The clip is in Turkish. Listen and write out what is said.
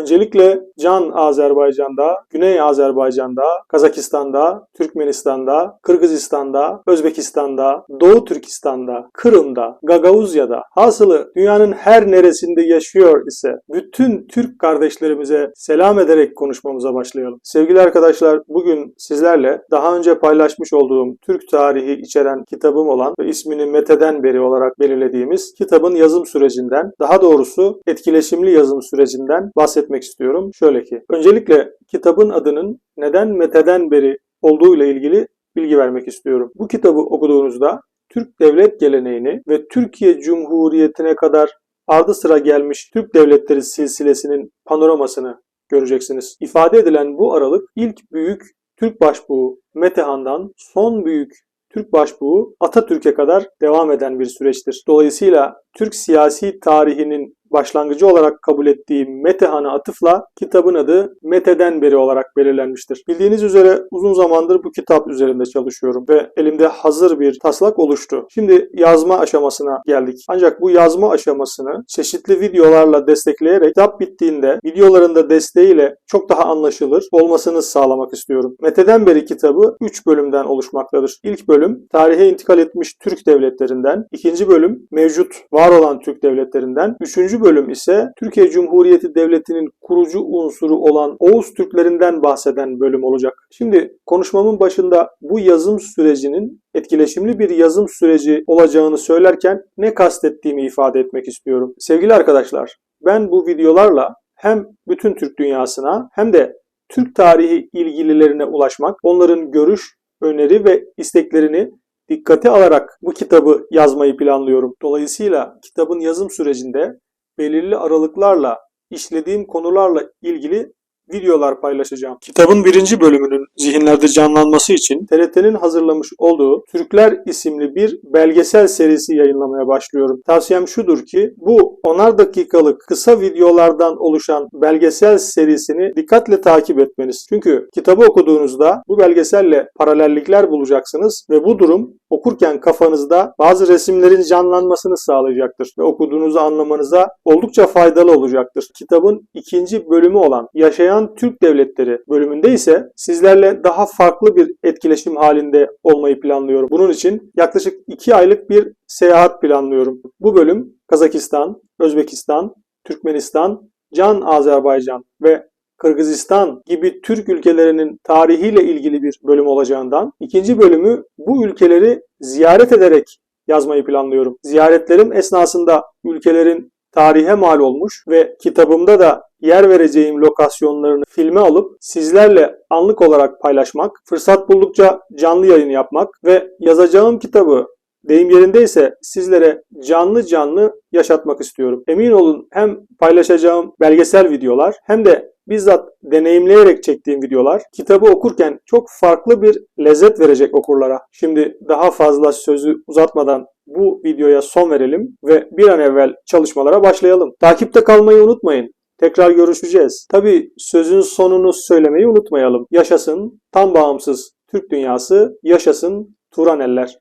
Öncelikle Can Azerbaycan'da, Güney Azerbaycan'da, Kazakistan'da, Türkmenistan'da, Kırgızistan'da, Özbekistan'da, Doğu Türkistan'da, Kırım'da, Gagavuzya'da, hasılı dünyanın her neresinde yaşıyor ise bütün Türk kardeşlerimize selam ederek konuşmamıza başlayalım. Sevgili arkadaşlar bugün sizlerle daha önce paylaşmış olduğum Türk tarihi içeren kitabım olan ve ismini Mete'den beri olarak belirlediğimiz kitabın yazım sürecinden, daha doğrusu etkileşimli yazım sürecinden bahsetmek istiyorum. Şöyle ki, öncelikle kitabın adının neden Mete'den beri olduğuyla ilgili bilgi vermek istiyorum. Bu kitabı okuduğunuzda Türk devlet geleneğini ve Türkiye Cumhuriyeti'ne kadar ardı sıra gelmiş Türk devletleri silsilesinin panoramasını göreceksiniz. İfade edilen bu aralık ilk büyük Türk başbuğu Metehan'dan son büyük Türk başbuğu Atatürk'e kadar devam eden bir süreçtir. Dolayısıyla Türk siyasi tarihinin başlangıcı olarak kabul ettiği Metehan'a atıfla kitabın adı Mete'den beri olarak belirlenmiştir. Bildiğiniz üzere uzun zamandır bu kitap üzerinde çalışıyorum ve elimde hazır bir taslak oluştu. Şimdi yazma aşamasına geldik. Ancak bu yazma aşamasını çeşitli videolarla destekleyerek kitap bittiğinde videoların da desteğiyle çok daha anlaşılır olmasını sağlamak istiyorum. Mete'den beri kitabı 3 bölümden oluşmaktadır. İlk bölüm tarihe intikal etmiş Türk devletlerinden, ikinci bölüm mevcut var olan Türk devletlerinden, üçüncü bölüm ise Türkiye Cumhuriyeti Devleti'nin kurucu unsuru olan Oğuz Türklerinden bahseden bölüm olacak. Şimdi konuşmamın başında bu yazım sürecinin etkileşimli bir yazım süreci olacağını söylerken ne kastettiğimi ifade etmek istiyorum. Sevgili arkadaşlar, ben bu videolarla hem bütün Türk dünyasına hem de Türk tarihi ilgililerine ulaşmak, onların görüş, öneri ve isteklerini dikkate alarak bu kitabı yazmayı planlıyorum. Dolayısıyla kitabın yazım sürecinde belirli aralıklarla işlediğim konularla ilgili videolar paylaşacağım. Kitabın birinci bölümünün zihinlerde canlanması için TRT'nin hazırlamış olduğu Türkler isimli bir belgesel serisi yayınlamaya başlıyorum. Tavsiyem şudur ki bu onar dakikalık kısa videolardan oluşan belgesel serisini dikkatle takip etmeniz. Çünkü kitabı okuduğunuzda bu belgeselle paralellikler bulacaksınız ve bu durum okurken kafanızda bazı resimlerin canlanmasını sağlayacaktır ve okuduğunuzu anlamanıza oldukça faydalı olacaktır. Kitabın ikinci bölümü olan Yaşayan Türk Devletleri bölümünde ise sizlerle daha farklı bir etkileşim halinde olmayı planlıyorum. Bunun için yaklaşık 2 aylık bir seyahat planlıyorum. Bu bölüm Kazakistan, Özbekistan, Türkmenistan, Can Azerbaycan ve Kırgızistan gibi Türk ülkelerinin tarihiyle ilgili bir bölüm olacağından ikinci bölümü bu ülkeleri ziyaret ederek yazmayı planlıyorum. Ziyaretlerim esnasında ülkelerin tarihe mal olmuş ve kitabımda da yer vereceğim lokasyonlarını filme alıp sizlerle anlık olarak paylaşmak, fırsat buldukça canlı yayın yapmak ve yazacağım kitabı deyim yerindeyse sizlere canlı canlı yaşatmak istiyorum. Emin olun hem paylaşacağım belgesel videolar hem de bizzat deneyimleyerek çektiğim videolar kitabı okurken çok farklı bir lezzet verecek okurlara. Şimdi daha fazla sözü uzatmadan bu videoya son verelim ve bir an evvel çalışmalara başlayalım. Takipte kalmayı unutmayın. Tekrar görüşeceğiz. Tabi sözün sonunu söylemeyi unutmayalım. Yaşasın tam bağımsız Türk dünyası, yaşasın Turaneller.